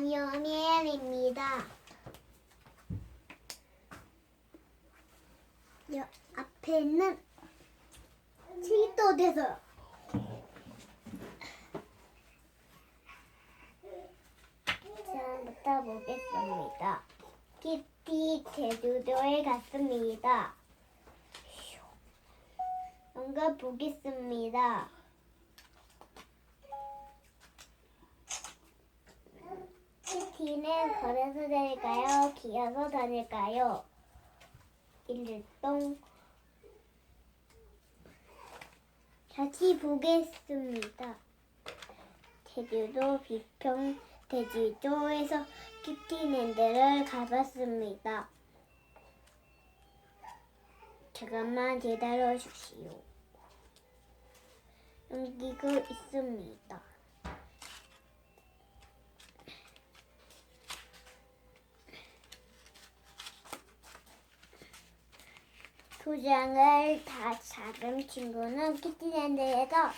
냠냠냠입니다. 여 앞에는 칠도 돼서 자, 부터 보겠습니다. 키티 제주도에 갔습니다. 뭔가 보겠습니다. 키티는 걸어서 다닐까요? 기어서 다닐까요? 일동 다시 보겠습니다. 제주도 비평 제주도에서 키티랜드를 가봤습니다. 잠깐만 기다려 주시오. 넘기고 있습니다. 도장을 다 잡은 친구는 키티랜드에서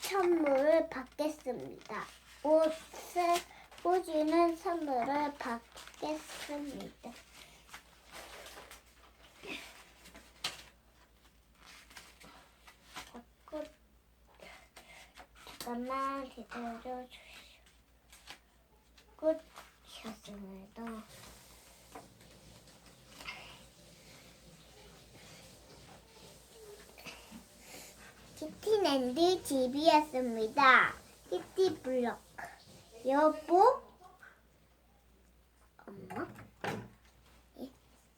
선물을 받겠습니다. 옷을 보주는 선물을 받겠습니다. 잠깐만 기다려 주시오. 끝이었습니다. 키티랜드 집이었습니다. 키티 블록. 여보? 엄마? 예,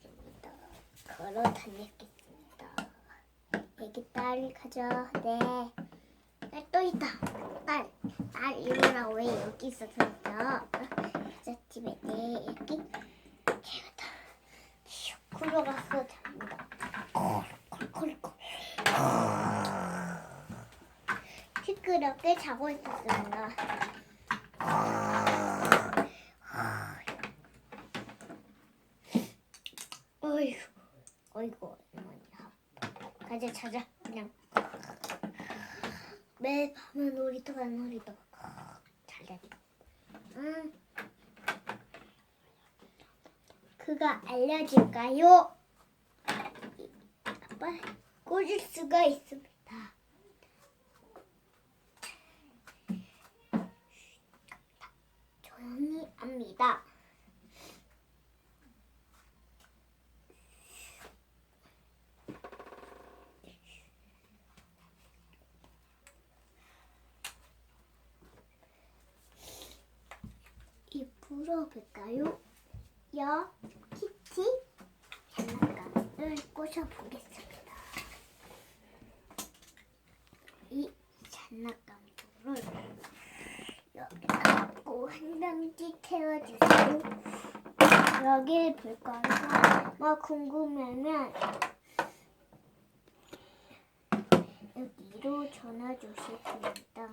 있습니다. 걸어 다녔겠습니다. 여기 딸 가져. 네. 딸또 있다. 딸. 딸 이거랑 왜 여기 있었어요? 가자 집에 네 여기. 개가다. 굴러갔어 시끄럽게 자고 있었습니다. 어이구, 어머니 아파. 가자 자자 그냥. 매일 밤은 놀이터 가 놀이터. 잘 자자. 응. 그가 알려줄까요? 아빠 꽂을 수가 있습니다. 조용히 합니다. 이 불어볼까요? 여 키티 장난감을 꽂아보겠습니다. 이 여기다 한 명씩 태워주세요. 여길 볼까요? 뭐 궁금하면 여기로 전화 주시됩니다.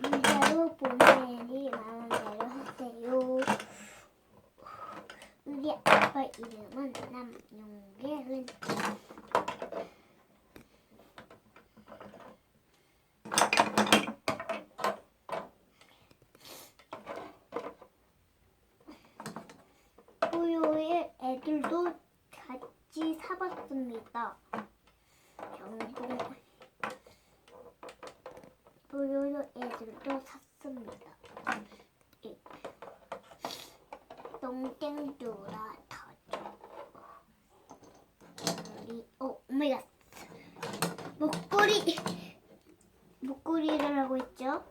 문자로 보내니 마음대로 하세요. 우리 아빠 이름은 남용계은. 토요일 애들도 같이 사봤습니다. 경동 토요일 애들도 샀습니다. 이 동땡두라 터져. 우리 오 오메가 목걸이 목걸이를 하고 있죠.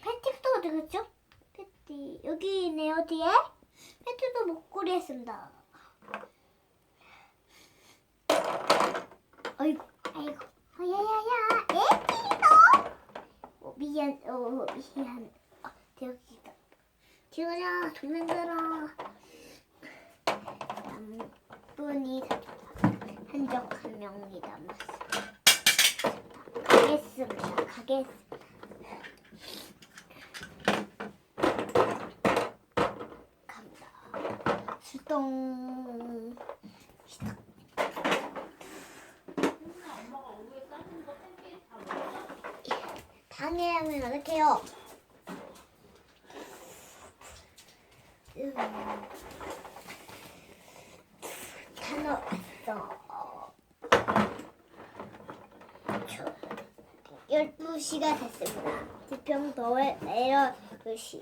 패티도 어디 갔죠? 패티 여기 있네요 뒤에. 패티도 목걸이 했습니다. 아이고 아이고. 야야야. 애기도? 어, 미안 어 미안. 어, 여기다. 지우자 돈 만들어. 남분이 한적 한 명이 남았어 가겠습니다. 가겠습니다. 갑니다 수동 방해하면 어떡해요? 음. 다 넣었어. 저 12시가 됐습니다. 지평 더웰 내려주시오.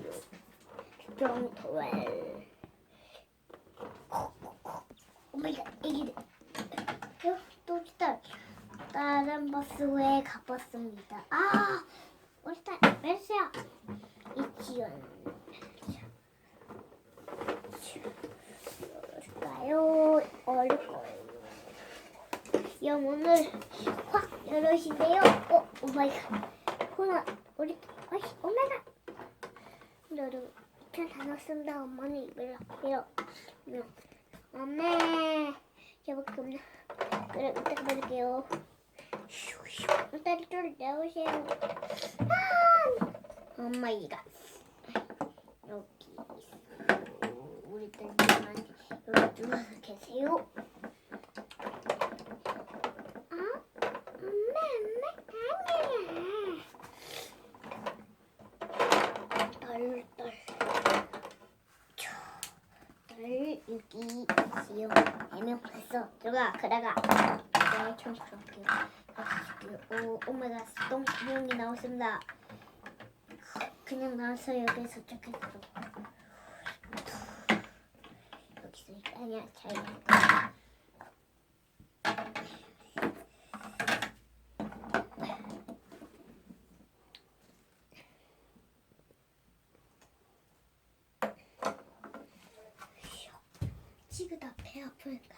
지평 더웰. 오마이갓, 애기들. 어, 또 기다. 다른 버스에 가봤습니다. 아, 멜시야. 이지연. 열을까요? 어릴 거예요. 영문을 확 열으신데요. 어, 오마이갓. 호나, 우리, 어이, 오마이갓. 여러분, 이편 다 넣었습니다. 엄마는 입을. 밀어. 엄마, 저밖에 없나? 그래, 이따 받을게요. 일단 좀 내오세요. 아! 엄마 이가 여기 우리 딸만 여기 누워서 계세요. 아, 엄마, 엄마, 아니야. 저, 딸 여기 있어요. 애명 벌써 들어가, 그래가. 네, 좀 그럴게요. 오, 오메가 똥 구멍이 나왔습니다. 그냥 나와서 여기서 저기서 여기서 아니야 잘 지금 나배 아프니까